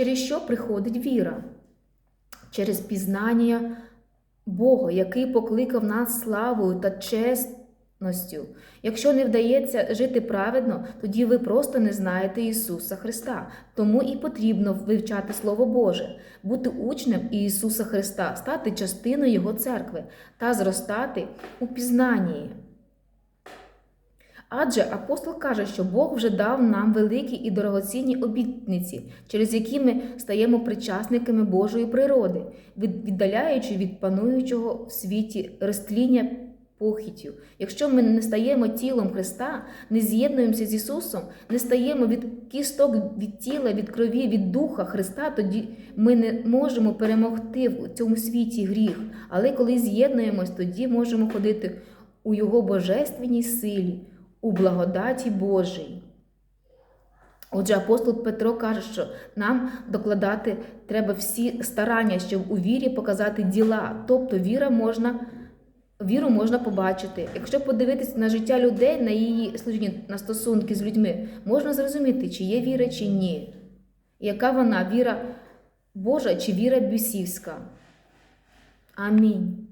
через що приходить віра? Через пізнання Бога, який покликав нас славою та чесністю. Якщо не вдається жити праведно, тоді ви просто не знаєте Ісуса Христа. Тому і потрібно вивчати Слово Боже, бути учнем Ісуса Христа, стати частиною Його церкви та зростати у пізнанні. Адже апостол каже, що Бог вже дав нам великі і дорогоцінні обітниці, через які ми стаємо причасниками Божої природи, віддаляючи від пануючого в світі розтління похітю. Якщо ми не стаємо тілом Христа, не з'єднуємося з Ісусом, не стаємо від кісток від тіла, від крові, від Духа Христа, тоді ми не можемо перемогти в цьому світі гріх. Але коли з'єднуємось, тоді можемо ходити у Його божественній силі, у благодаті Божій. Отже, апостол Петро каже, що нам докладати треба всі старання, щоб у вірі показати діла. Тобто віра можна, віру можна побачити. Якщо подивитися на життя людей, на її служіння, на стосунки з людьми, можна зрозуміти, чи є віра, чи ні. Яка вона віра Божа чи віра бісівська. Амінь.